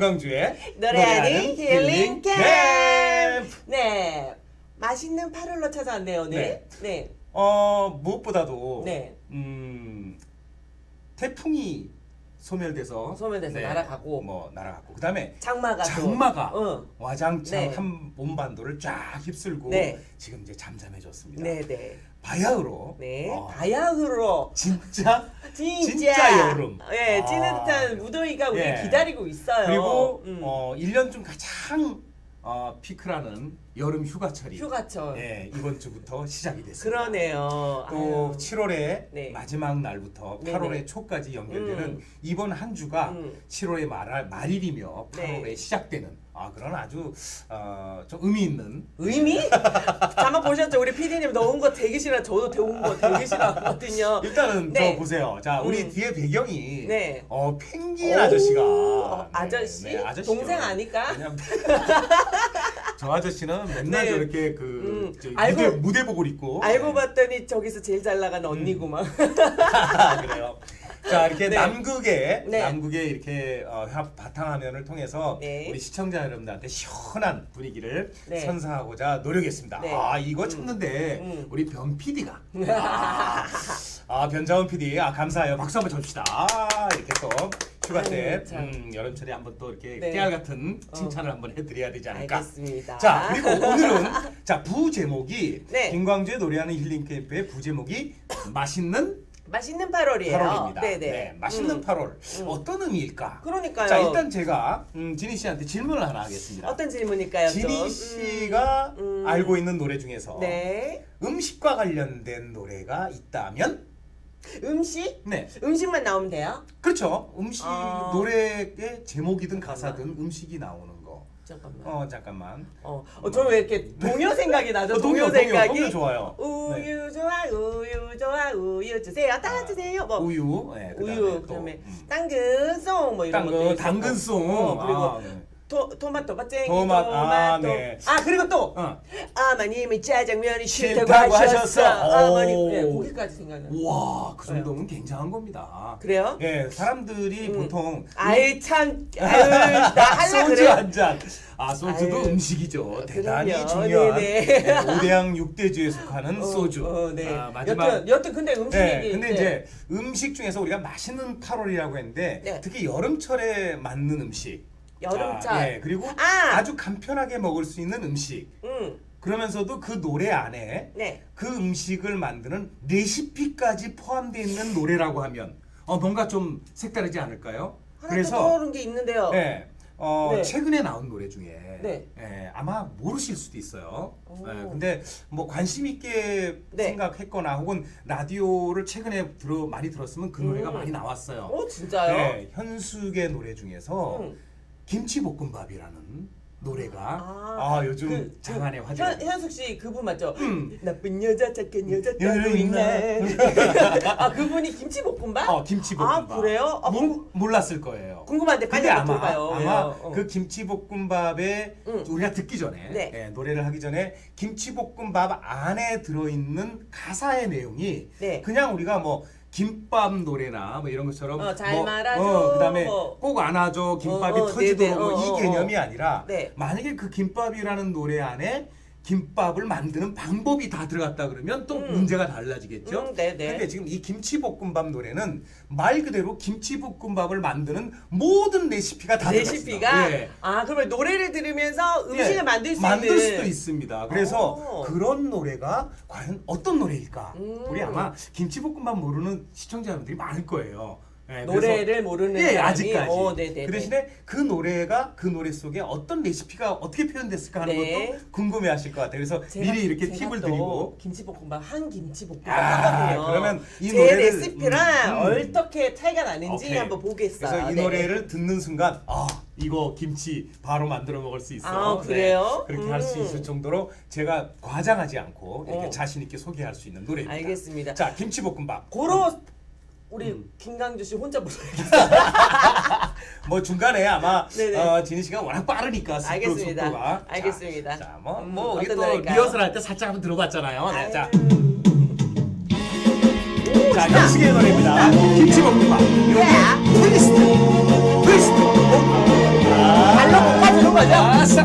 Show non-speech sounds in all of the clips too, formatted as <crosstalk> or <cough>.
김광주의 노래하는 힐링 캠프. 네. 맛있는 8월로 찾아왔네요, 오늘. 네. 네. 어 무엇보다도 네. 음 태풍이 소멸돼서 소멸돼서 날아가고. 뭐 날아가고 그다음에 장마가 또. 장마가 응. 와장창 네. 한 본반도를 쫙 휩쓸고 네. 지금 이제 잠잠해졌습니다. 네, 네. 바야흐로 네. 어, 바야흐로. 진짜 <laughs> 진짜. 진짜 여름. 예, 아. 찌릿한 무더위가 우리 예. 기다리고 있어요. 그리고 음. 어 1년 중 가장 어, 피크라는 여름 휴가철이 휴가철. 예, 이번 주부터 시작이 됐습니다. 그러네요. 또 아유. 7월의 네. 마지막 날부터 네네. 8월의 초까지 연결되는 음. 이번 한 주가 음. 7월의 말, 말일이며 8월에 네. 시작되는 아 그런 아주 어, 좀 의미 있는 의미? <laughs> 잠깐 보셨죠? 우리 PD님 넣은 거 되게 싫어. 저도 배운 거 되게 싫어하거든요. 일단은 네. 저 보세요. 자 우리 음. 뒤에 배경이 네. 어 펭귄 오, 아저씨가 어, 네, 아저씨? 네, 아저씨죠. 동생 아닐까? 왜냐면 <laughs> 저 아저씨는 맨날 네. 저렇게 그 음, 저 알고- 무대 무대복을 입고 알고 네. 봤더니 저기서 제일 잘 나간 언니구만. <laughs> 그래요. 자 이렇게 네. 남극의 네. 남극의 이렇게 어, 화- 바탕화면을 통해서 네. 우리 시청자 여러분들한테 시원한 분위기를 네. 선사하고자 노력했습니다. 네. 아 이거 음. 찾는데 음. 우리 변 PD가 <laughs> 아, 아 변자원 PD 아 감사해요. 박수 한번 쳐줍시다. 아, 이렇게 또 휴가 때 아유, 참. 음, 여름철에 한번 또 이렇게 네. 깨알 같은 칭찬을 한번 해드려야 되지 않을까. 알겠습니다. 자 그리고 오늘은 자 부 제목이 네. 김광주의 노래하는 힐링 캠프의 부 제목이 맛있는 맛있는 8월이에요. 8월입니다. 네네. 네, 맛있는 음. 8월 음. 어떤 의미일까? 그러니까요. 자 일단 제가 음, 지니 씨한테 질문을 하나 하겠습니다. 어떤 질문일까요? 좀? 지니 씨가 음, 음. 알고 있는 노래 중에서 네. 음식과 관련된 노래가 있다면 음식? 네 음식만 나오면 돼요? 그렇죠 음식 아. 노래의 제목이든 가사든 음식이 나오는 거. 잠깐만. 어 잠깐만. 어, 어 저는 왜 이렇게 동요 생각이 나죠? 어, 동요, 동요, 동요, 생각이. 동요 좋아요. 네. 우유 좋아, 우유 좋아, 우유 주세요. 따라 주세요. 뭐 우유. 네, 그다음에 우유 또, 그다음에 음. 당근송 뭐 이런 것도 당근 있었고. 당근송. 어, 그리고 아, 네. 토, 토마토 맛쟁이 토마- 토마토 아, 네. 아 그리고 또 어. 아마님이 짜장면이 싫다고, 싫다고 하셨어 하셨어. 아마님 오. 네, 거기까지 생각나 우와 그 정도면 굉장한 겁니다. 그래요? 예, 사람들이 음. 보통 아이 참 아유 나 할라 <laughs> 소주 그래 한 잔. 아 소주도 아유, 음식이죠. 대단히 그럼요. 중요한 네 네. 네, 오대양 육대주에 속하는 <laughs> 어, 소주. 어, 네. 아, 마지막. 여튼 여튼 근데 음식이 네, 근데 네. 이제 음식 중에서 우리가 맛있는 8월이라고 했는데 네. 특히 여름철에 맞는 음식. 여름철. 아, 예, 그리고 아! 아주 간편하게 먹을 수 있는 음식. 음, 그러면서도 그 노래 안에 네. 그 음식을 만드는 레시피까지 포함되어 있는 노래라고 하면 어, 뭔가 좀 색다르지 않을까요? 하나 더 떠오른 게 있는데요. 네, 어, 네. 최근에 나온 노래 중에 네. 예, 아마 모르실 수도 있어요. 오. 예, 근데 뭐 관심 있게 네. 생각했거나 혹은 라디오를 최근에 들어 많이 들었으면 그 노래가 음. 많이 나왔어요. 어 진짜요? 네, 현숙의 노래 중에서 음. 김치볶음밥이라는 노래가 아, 아, 요즘 그, 장안의 그 화제가 현, 현숙 씨 그분 맞죠? 음. 나쁜 여자 착한 여자 따로 여자? 있나? <laughs> 아 그분이 김치볶음밥? 어, 김치볶음밥. 아 그래요? 아, 몰, 몰랐을 거예요. 궁금한데 빨리 근데 한번 아마 들어봐요. 아마 왜요? 어. 그 김치볶음밥에 응. 우리가 듣기 전에 네. 예, 노래를 하기 전에 김치볶음밥 안에 들어있는 가사의 내용이 네. 그냥 우리가 뭐 김밥 노래나 뭐 이런 것처럼 어, 잘 뭐, 말아줘, 어, 그다음에 뭐. 꼭 안아줘 김밥이 어, 어, 터지도록 네네, 뭐 어, 이 어, 개념이 아니라 네. 만약에 그 김밥이라는 노래 안에 김밥을 만드는 방법이 다 들어갔다 그러면 또 음. 문제가 달라지겠죠. 음, 네네. 근데 지금 이 김치볶음밥 노래는 말 그대로 김치볶음밥을 만드는 모든 레시피가 다 레시피가 들어갔습니다. 예. 아 그러면 노래를 들으면서 음식을 예, 만들 수 만들 있는 수도 있습니다. 그래서 어. 그런 노래가 과연 어떤 노래일까? 음. 우리 아마 김치볶음밥 모르는 시청자 여러분들이 많을 거예요. 예, 노래를 모르는 예, 사람이 아직까지. 어, 네네네. 그 대신에 그 노래가 그 노래 속에 어떤 레시피가 어떻게 표현됐을까 하는 네. 것도 궁금해하실 것 같아요. 그래서 제가- 미리 이렇게 제가 팁을 또 드리고 김치볶음밥 한 김치볶음밥 아, 하거든요. 그러면 이 제 노래를- 레시피랑 음, 음. 어떻게 차이가 나는지 오케이. 한번 보겠어요. 그래서 이 네. 노래를 듣는 순간 아 이거 김치 바로 만들어 먹을 수 있어. 아, 그래요? 네, 그렇게 할 수 음. 있을 정도로 제가 과장하지 않고 이렇게 어. 자신 있게 소개할 수 있는 노래입니다. 알겠습니다. 자 김치볶음밥. 고로 우리 음. 김강주 씨 혼자 부르겠어요. <laughs> 뭐 중간에 아마 네네. 어, 지니 씨가 워낙 빠르니까 속도, 알겠습니다. 속도가. 알겠습니다. 자, 뭐, 음, 뭐 우리 어떤 또 노래일까요? 리허설 할 때 살짝 한번 들어봤잖아요. 네. 자, 오, 자. 현숙의 노래입니다. 김치볶음밥. 네. 요게 트위스트, 트위스트. 아, 아싸.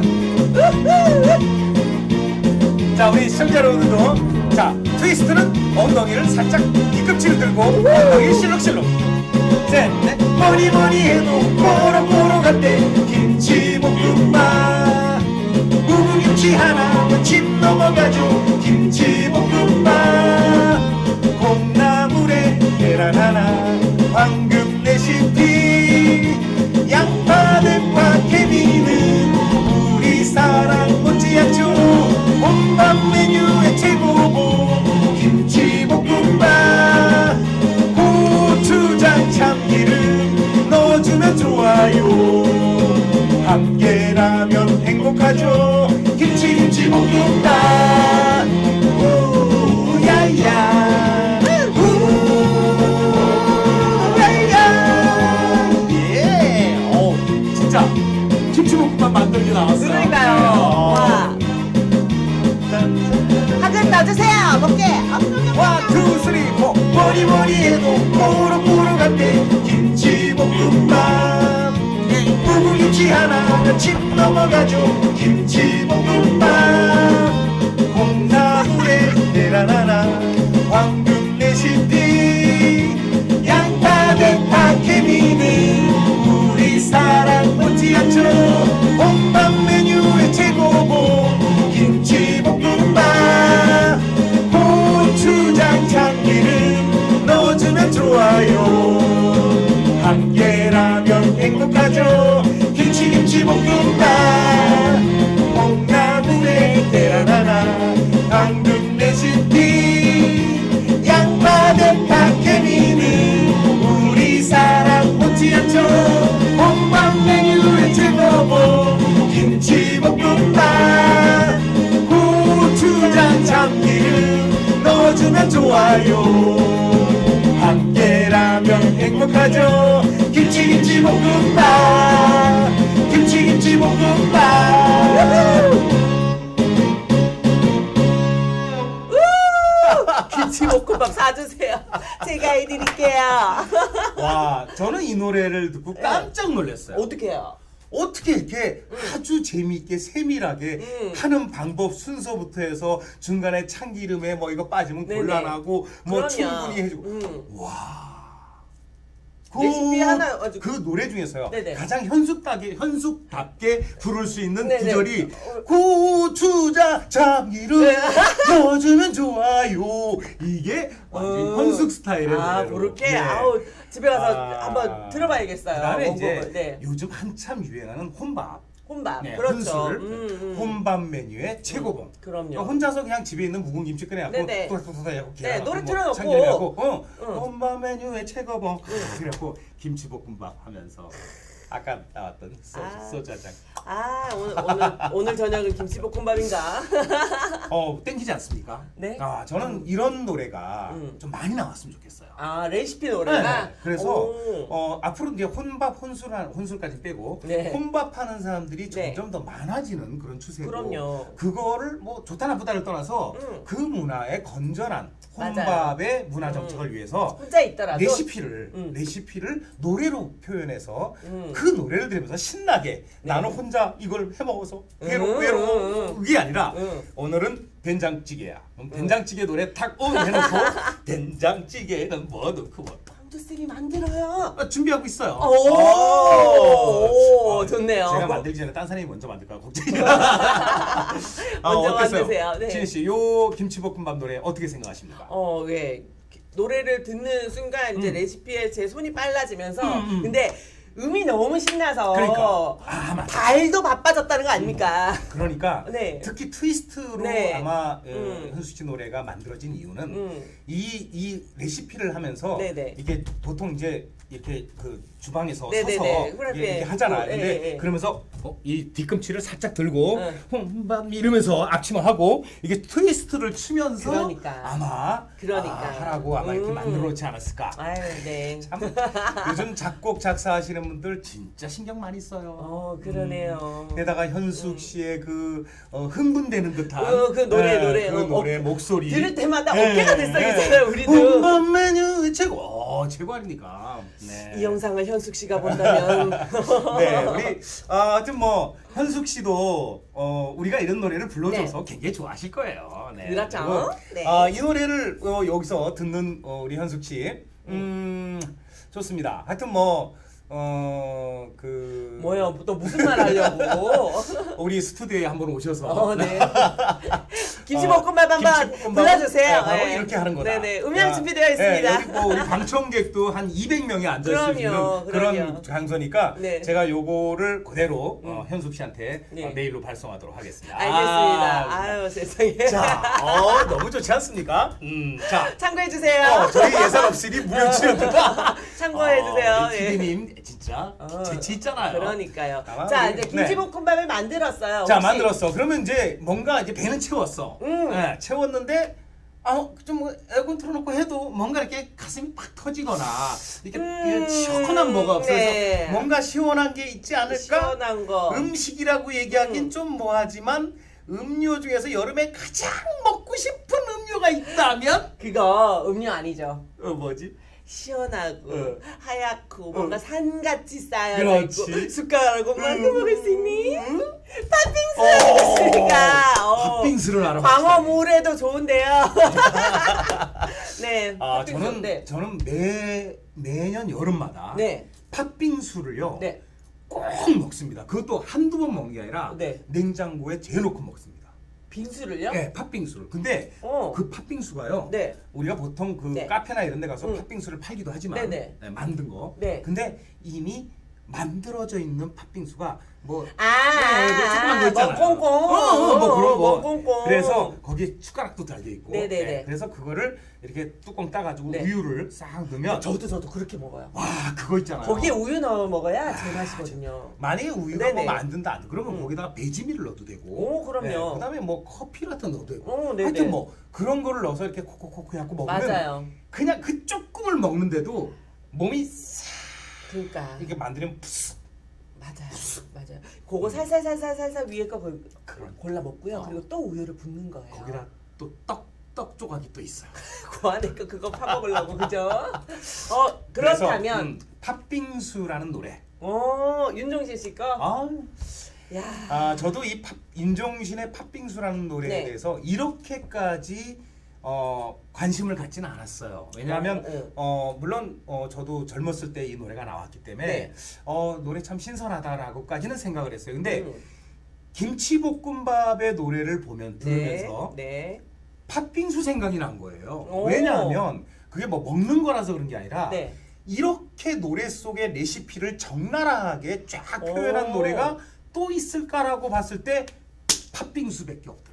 자 우리 시청자 여러분들도 자 트위스트는 엉덩이를 살짝 뒤꿈치를 들고 엉덩이 실룩실룩. 셋넷. 뭐니 뭐니 해도 꼬록꼬록할 때 김치볶음밥. 무김치 하나면 침 넘어가죠. 김치볶음밥. 콩나물에 계란 하나 황금 레시피. 양파 대파 케미는 우리 사랑 못지않죠. 혼밥 메뉴의 최고봉 함께라면 행복하죠 김치 하나면 침 넘어가죠. 김치 볶음밥. 콩나물에 계란 하나 넣어주면 좋아요 함께라면 행복하죠 김치김치 볶음밥 김치김치 볶음밥 <laughs> 김치볶음밥 사주세요. 제가 해드릴게요. 와 저는 이 노래를 듣고 깜짝 놀랐어요 어떻게 해요? 어떻게 이렇게 아주 재미있게 세밀하게 음. 하는 방법 순서부터 해서 중간에 참기름에 뭐 이거 빠지면 네네. 곤란하고 뭐 그럼요. 충분히 해주고 음. 그, 레시피 하나 가지고. 그 노래 중에서요 네네. 가장 현숙답게 현숙답게 부를 수 있는 네네. 구절이 어. 고추장 참기름 네. <laughs> 넣어주면 좋아요 이게 완전 어. 현숙 스타일의 아, 노래로 부를게. 네. 아우 집에 가서 아. 한번 들어봐야겠어요. 그다음에 이제 원곡을. 네. 요즘 한참 유행하는 혼밥 혼밥. 네, 그렇죠. 혼술 음, 음. 혼밥 메뉴의 최고봉. 그럼요. 그러니까 혼자서 그냥 집에 있는 묵은 김치 꺼내갖고 네네. 뚜닥뚜닥 해갖고 네, 노래 뭐 틀어놓고. 참기름하고 어 응. 혼밥 메뉴의 최고봉. 그래갖고 김치볶음밥 하면서 아까 나왔던 소주, 아. 소주 한 잔. 아 오늘 오늘 오늘 저녁은 김치볶음밥인가? <laughs> 어 땡기지 않습니까? 네. 아 저는 이런 노래가 음. 좀 많이 나왔으면 좋겠어요. 아 레시피 노래가. 네, 그래서 오. 어, 앞으로 이제 혼밥 혼술 혼술까지 빼고 네. 혼밥하는 사람들이 네. 점점 더 많아지는 그런 추세고 그럼요. 그거를 뭐 좋다 나쁘다를 떠나서 음. 그 문화의 건전한 맞아요. 혼밥의 문화 정책을 위해서 혼자 있더라도 레시피를 음. 레시피를 노래로 표현해서 음. 그 노래를 들으면서 신나게 나는 혼자 이걸 해 먹어서 외로 음, 외로 음, 음. 그게 아니라 음. 오늘은 된장찌개야. 그럼 된장찌개 노래 탁온 해놓고 <laughs> 된장찌개는 뭐 넣고 뭐 쌤이 만들어요. 아, 준비하고 있어요. 오, 어. 오, 좋네요. 제가 만들기 전에 딴 사람이 먼저 만들까 걱정이야. <laughs> 아, 먼저 어땠어요? 만드세요. 네. 진희 씨, 요 김치볶음밥 노래 어떻게 생각하십니까? 어, 예. 노래를 듣는 순간 이제 음. 레시피에 제 손이 빨라지면서 음, 음. 근데 음이 너무 신나서 그러니까. 아, 맞아. 발도 바빠졌다는 거 아닙니까? 그러니까 <laughs> 네. 특히 트위스트로 네. 아마 어, 음. 현수 씨 노래가 만들어진 이유는 음. 이, 이 레시피를 하면서 네네. 이게 보통 이제 이렇게 그 주방에서 네네네. 서서 후라이팬. 이게, 이렇게 하잖아. 어, 근데 예, 예. 그러면서 어, 이 뒤꿈치를 살짝 들고 응. 혼밥 이러면서 앞치마 하고 이게 트위스트를 추면서 그러니까. 아마 그러니까. 아, 하라고 아마 이렇게 음. 만들어 놓지 않았을까. 아유, 네. 참 요즘 작곡 작사하시는 분들 진짜 신경 많이 써요. 어, 그러네요. 게다가 현숙 씨의 그 어, 흥분되는 듯한 어, 그 노래, 네, 노래. 그 어, 노래 어, 목소리 들을 때마다 네, 어깨가 됐어, 네. 우리도. 메뉴 최고 어, 최고 아닙니까 네. 이 영상을 현숙 씨가 본다면 <laughs> 네, 우리 아, 하여튼 뭐 현숙 씨도 어, 우리가 이런 노래를 불러줘서 굉장히 좋아하실 거예요. 네. 네. 그렇죠. 그리고, 네. 아, 이 노래를 어, 여기서 듣는 어, 우리 현숙 씨, 음, 좋습니다. 하여튼 뭐. 어, 그. 뭐요? 또 무슨 말 하려고? <laughs> 우리 스튜디오에 한번 오셔서. 어, 네. <laughs> 김치볶음밥 한번 김치볶음밥, 불러주세요. 네, 바로 네. 이렇게 하는 거다. 네네. 음향 야, 준비되어 네, 있습니다. 여기 뭐 우리 방청객도 한 200명이 앉아 있는 그럼요, 그런 그럼요. 장소니까 네. 제가 요거를 그대로 어, 현숙 씨한테 네. 어, 메일로 발송하도록 하겠습니다. 알겠습니다. 아, 아 유 세상에. 자, 어, 너무 좋지 않습니까? 음, 자, 참고해 주세요. 어, 저희 예산 없으니 무료 출연입니다. <laughs> 참고해 주세요. 예. 피디님 진짜 어, 재치 있잖아요. 그러니까요. 아마 자 우리- 이제 네. 김치볶음밥을 만들었어요. 자 혹시- 만들었어. 그러면 이제 뭔가 이제 배는 채웠어. 음. 네, 채웠는데 아좀 에어컨 틀어놓고 해도 뭔가 이렇게 가슴이 팍 터지거나 이렇게 음, 시원한 뭐가 없어서 네. 뭔가 시원한 게 있지 않을까? 시원한 거. 음식이라고 얘기하긴 음. 좀 뭐하지만 음료 중에서 여름에 가장 먹고 싶은 음료가 있다면 그거 음료 아니죠. 어 뭐지? 시원하고 어. 하얗고 뭔가 어. 산같이 쌓여 그렇지. 있고 숟가락으로 만져 음. 먹을 수 있니? 음? 팥빙수 어. 있으니까 어. 팥빙수를 알아. 광어물에도 좋은데요. <laughs> 네. 아 팥빙수. 저는 네. 저는 매 매년 여름마다 네. 팥빙수를요. 네. 꼭 먹습니다. 그것도 한두 번 먹는 게 아니라 네. 냉장고에 재놓고 먹습니다. 빙수를요? 네, 팥빙수를. 근데 어. 그 팥빙수가요. 네. 우리가 보통 그 네. 카페나 이런 데 가서 음. 팥빙수를 팔기도 하지만 네네. 네, 만든 거. 네. 근데 이미 만들어져 있는 팥빙수가 뭐 아, 네, 뭐 조그만 거 있잖아요. 멍꽁꽁. 어, 어, 뭐 그런 거. 멍꽁꽁. 그래서 거기에 숟가락도 달려 있고. 네네네. 그래서 그거를 이렇게 뚜껑 따가지고 네. 우유를 싹 넣으면 저도 저도 그렇게 먹어요. 와 그거 있잖아요. 거기에 우유 넣어 먹어야 제맛이거든요. 만약에 우유가 네네. 뭐 만든다 안 돼. 그러면 음. 거기다가 배지밀을 넣어도 되고. 오, 그럼요. 그다음에 뭐 커피 같은 거 넣어도 되고. 오, 네네. 하여튼 뭐 그런 거를 넣어서 이렇게 콕콕콕 해갖고 먹으면 맞아요. 그냥 그 조금을 먹는데도 몸이 싹 그러니까 이렇게 만들면 푸스. 맞아요. 맞아요. 그거 살살살살살살 위에 거 골- 그런 골라 먹고요. 어. 그리고 또 우유를 붓는 거예요. 거기다 또 떡 떡 조각이 또 있어요. <laughs> 그 안에 거 그거 파 먹으려고 그죠? 어 그래서, 그렇다면 음, 팥빙수라는 노래. 어 윤종신 씨 거. 아, 야. 아 저도 이 팥, 인종신의 팥빙수라는 노래에 네. 대해서 이렇게까지 어, 관심을 갖지는 않았어요. 왜냐하면 어, 어. 어, 물론 어, 저도 젊었을 때 이 노래가 나왔기 때문에 네. 어, 노래 참 신선하다라고까지는 생각을 했어요. 근데 음. 김치볶음밥의 노래를 보면 들으면서 네. 네. 팥빙수 생각이 난 거예요. 오. 왜냐하면 그게 뭐 먹는 거라서 그런 게 아니라 네. 이렇게 노래 속의 레시피를 적나라하게 쫙 오. 표현한 노래가 또 있을까라고 봤을 때 팥빙수밖에 없더라고요.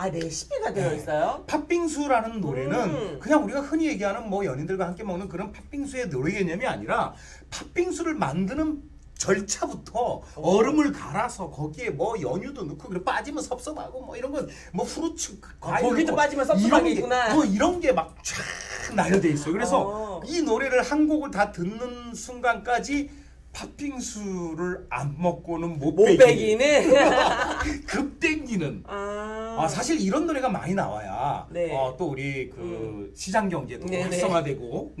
아 레시피가 되어 있어요? 팥빙수라는 노래는 음. 그냥 우리가 흔히 얘기하는 뭐 연인들과 함께 먹는 그런 팥빙수의 노래 개념이 아니라 팥빙수를 만드는 절차부터 얼음을 갈아서 거기에 뭐 연유도 넣고 그래 빠지면 섭섭하고 뭐 이런 건뭐 후르츠 과일 아, 거기도 넣고 빠지면 있구나. 뭐 이런 게 막 쫙 나열돼 있어요. 그래서 어. 이 노래를 한 곡을 다 듣는 순간까지 팥빙수를 안 먹고는 못, 못 빼기. 빼기는. <laughs> 급 땡기는 아. 아 사실 이런 노래가 많이 나와야 네. 어, 또 우리 그 시장 경제도 네네. 활성화되고 <laughs>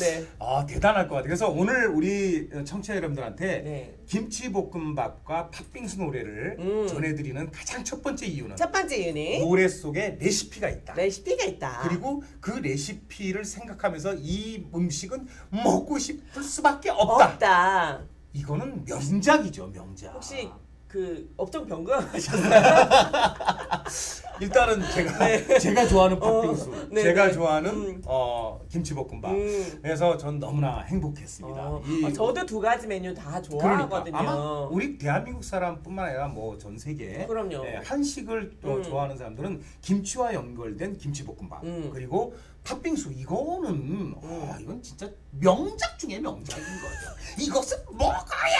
네. 아 대단할 것 같아요. 그래서 오늘 우리 청취자 여러분들한테 네. 김치볶음밥과 팥빙수 노래를 음. 전해드리는 가장 첫 번째 이유는 첫 번째 유닛 노래 속에 레시피가 있다. 레시피가 있다. 그리고 그 레시피를 생각하면서 이 음식은 먹고 싶을 수밖에 없다. 없다. 이거는 명작이죠, 명작. 혹시 그 업종 변경하셨나요? <laughs> 일단은 제가 네. 제가 좋아하는 어, 팥빙수, 네, 제가 네. 좋아하는 음. 어, 김치볶음밥. 음. 그래서 전 너무나 행복했습니다. 어, 이- 아, 저도 두 가지 메뉴 다 그러니까 좋아하거든요. 아마 우리 대한민국 사람뿐만 아니라 뭐 전 세계 그럼요. 예, 한식을 또 음. 좋아하는 사람들은 김치와 연결된 김치볶음밥 음. 그리고 팥빙수 이거는 아, 이건 진짜 명작 중에 명작인 거죠. 이것은 먹어야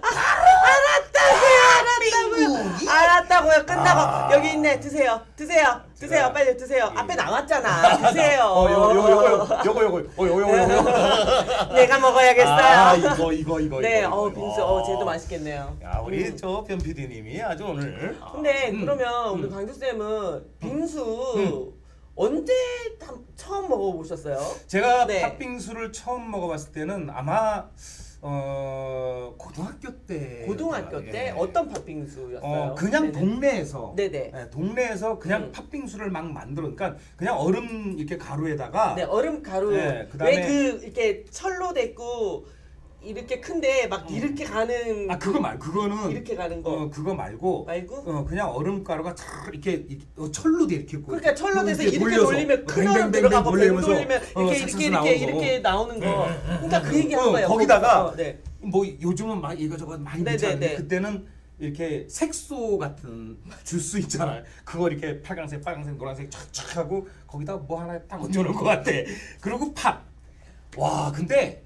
알았다고요. 알았다고요. 알았다고요. 끝나고 아. 여기 있네. 드세요. 드세요. 드세요. 제가- 빨리 드세요. 예. 앞에 나왔잖아. 드세요. 어, 요거 요거 요거 요거 요거 요거 요거 <laughs> 요거 내가 먹어야겠어요. 아 이거 이거 이거 네, 이거, 어 이거. 빙수, 어 쟤도 맛있겠네요. 야 우리 음. 저 변 PD님이 아주 오늘 아, 근데 음, 그러면 우리 음. 강주 쌤은 빙수 음. 언제 한- 처음 먹어보셨어요? 제가 네. 팥빙수를 처음 먹어봤을 때는 아마 어 고등학교 때 고등학교 때 예. 어떤 팥빙수였어요? 어 그냥 네네. 동네에서 네네. 예, 동네에서 그냥 음. 팥빙수를 막 만들어 그러니까 그냥 얼음 이렇게 가루에다가 네 얼음 가루 네, 그다음에- 왜 그 이렇게 철로 됐고 이렇게 큰데 막 이렇게 가는 아 그거 말 그거는 이렇게 가는 거 어 그거 말고 말고 어 그냥 얼음 가루가 쫙 이렇게 이렇게 어, 철로 돼 이렇게 그러니까 철로 돼서 이렇게 돌려서 돌리면 큰 뱅뱅뱅뱅 얼음 들어가고 돌리면 어, 이렇게 삭삭 이렇게 이렇게 거. 이렇게 나오는 거 그러니까 그 얘기 한 어, 거예요 거기다가 어, 네. 뭐 요즘은 막 이거저거 많이 네, 넣잖아요. 네, 네. 그때는 이렇게 색소 같은 주스 있잖아요. 그거 이렇게 빨강색, 빨강색, 노란색 촥촥 하고 거기다 뭐 하나 딱 얹어놓은 것 같아. 그리고 팥. 와, 근데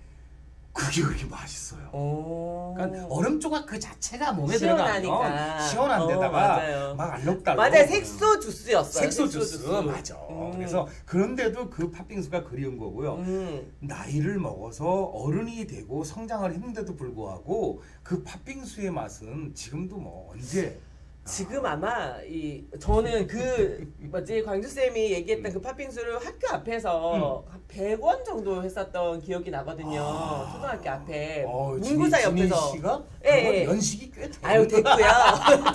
그게 그렇게 맛있어요. 어. 그러니까 얼음 조각 그 자체가 몸에 시원하니까. 들어가면 시원한 어, 데다가 맞아요. 막 알록달록 맞아요 색소 주스였어요 색소 주스 맞아. 음. 그래서 그런데도 그 팥빙수가 그리운 거고요. 음. 나이를 먹어서 어른이 되고 성장을 했는데도 불구하고 그 팥빙수의 맛은 지금도 뭐 언제 지금 아마 이 저는 그 뭐지 광주 쌤이 얘기했던 그 팥빙수를 학교 앞에서 한 100원 정도 했었던 기억이 나거든요. 아. 초등학교 앞에 어, 문구사 옆에서. 씨가 예, 그건 예. 연식이 꽤 돼. 아유 됐고요.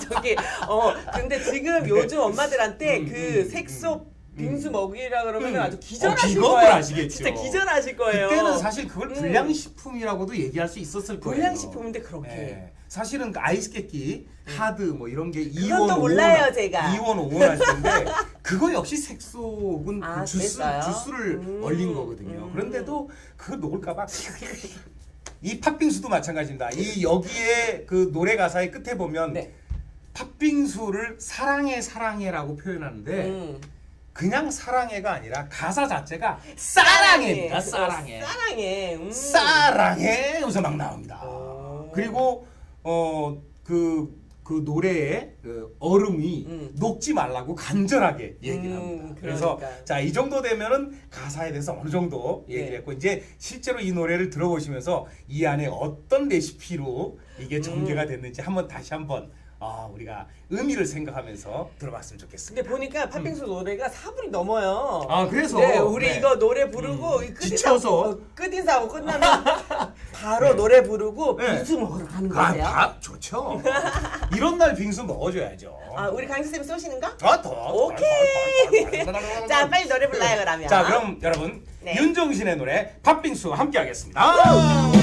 <laughs> 저기 어 근데 지금 요즘 엄마들한테 음, 그 음, 색소 음. 빙수 먹이라 그러면 음. 아주 기절하실 어, 기겁을 거예요. 하시겠죠. 진짜 기절하실 거예요. 그때는 사실 그걸 음. 불량식품이라고도 얘기할 수 있었을 거예요. 불량식품인데 그렇게. 예. 사실은 그 아이스 깨끼, 하드 뭐 이런 게 그건 2원, 또 5원, 몰라요, 제가. 2원, 5원 할 텐데 그거 역시 색소 혹은 아, 그 주스, 그랬어요? 주스를 음, 얼린 거거든요. 음. 그런데도 그거 녹을까봐 <laughs> 이 팥빙수도 마찬가지입니다. 이 여기에 그 노래 가사의 끝에 보면 네. 팥빙수를 사랑해 사랑해라고 표현하는데 음. 그냥 사랑해가 아니라 가사 자체가 사랑해입니다. 사랑해. 사랑해. 음. 사랑해 여기서 막 나옵니다. 오. 그리고 어그그 노래에 그 얼음이 음. 녹지 말라고 간절하게 얘기를 음, 합니다. 그래서 그러니까. 자이 정도 되면은 가사에 대해서 어느 정도 얘기를 네. 했고 이제 실제로 이 노래를 들어보시면서 이 안에 어떤 레시피로 이게 음. 전개가 됐는지 한번 다시 한번 아, 우리가 의미를 생각하면서 들어봤으면 좋겠습니다. 근데 보니까 팥빙수 노래가 4분이 넘어요. 아 그래서 네, 우리 네. 이거 노래 부르고 음, 지쳐서. 어, 끝인사하고 끝나면 바로 노래 부르고 네. 빙수 먹으러 가는 아, 거예요. 밥 좋죠. 이런 날 빙수 먹어줘야죠. 아, 우리 강수 쌤 쏘시는 거? 아, 더. 오케이. 자, 빨리 노래 불러요 그러면. 자, 그럼 여러분 네. 윤종신의 노래 팥빙수 함께 하겠습니다.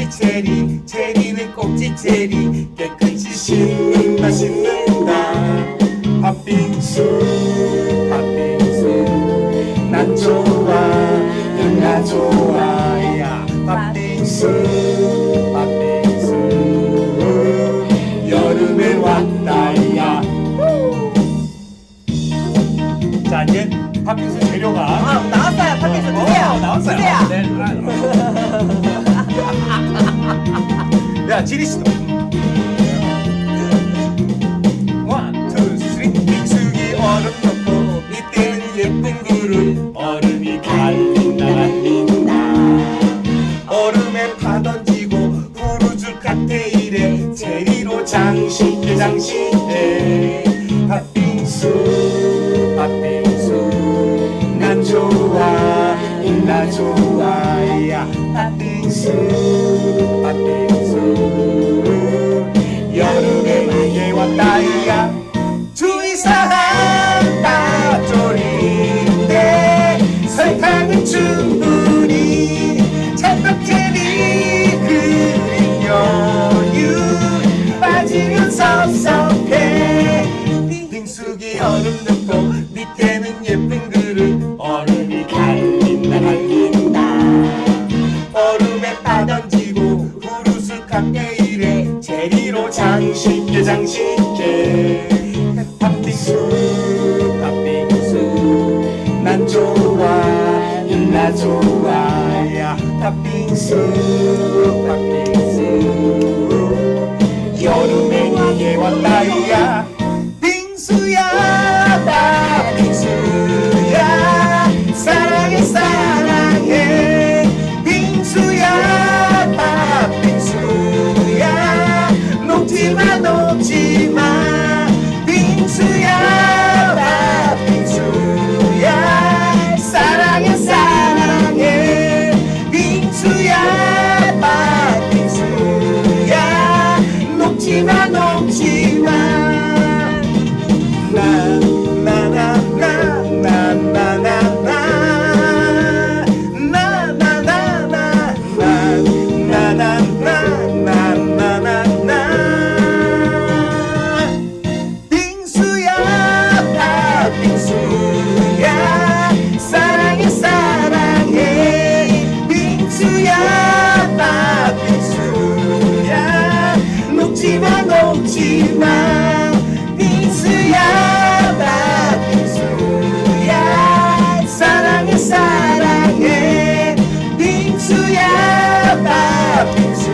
꼭지 체리 체리는 꼭지 체리 깨끗이 씻는 얼음에 파 던지고 후루즈 칵테일에 체리로 장식해 장식해 팥빙수 팥빙수. 난 좋아 나 좋아 손에 따던지고 구루스 칵테일에 재미로 장식해 장식해 팥빙수 팥빙수 난 좋아 일나 좋아 야 팥빙수 팥빙수. 여름에 이게 왔다이야. Love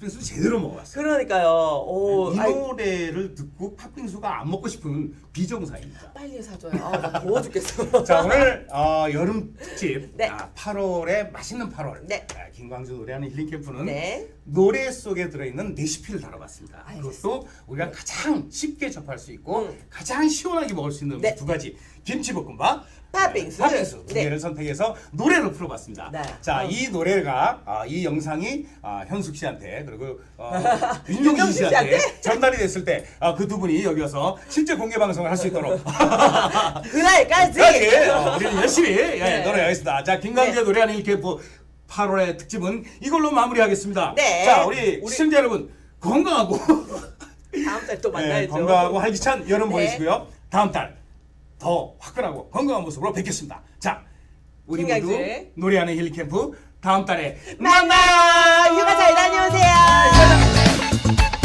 팥빙수 제대로 먹어봤어요. 그러니까요. 오, 이 아이, 노래를 듣고 팥빙수가 안 먹고 싶은 비정상입니다. 빨리 사줘요. 아, 나 더워 죽겠어. <laughs> 자, 오늘 어, 여름 특집 네. 아, 8월의 맛있는 8월. 네. 아, 김광주 노래하는 힐링 캠프는 네. 노래 속에 들어있는 레시피를 다뤄봤습니다. 알겠습니다. 그것도 우리가 가장 쉽게 접할 수 있고 음. 가장 시원하게 먹을 수 있는 네. 두 가지 김치볶음밥, 팥빙수. 네, 팥빙수 두 네. 개를 선택해서 노래로 풀어봤습니다. 네. 자, 어. 이 노래가 아, 이 영상이 아, 현숙 씨한테 그리고 어, <laughs> 윤종신 씨한테? 전달이 됐을 때 그 두 분이 여기 와서 실제 공개 방송을 할 수 있도록 <laughs> 그날까지. 예, 어, 우리는 열심히 예, 네. 노래하겠습니다. 자, 김강재 네. 노래하는 일캠프 8월의 특집은 이걸로 마무리하겠습니다. 네. 자, 우리, 우리- 시청자 여러분 건강하고 다음 달또 예, <laughs> 만나야죠. 건강하고 활기찬 여름 네. 보내시고요. 다음 달 더 화끈하고 건강한 모습으로 뵙겠습니다. 자, 우리 모두 김양주의 노래하는 힐링 캠프 다음 달에 만나요. 휴가 잘 다녀오세요. 아,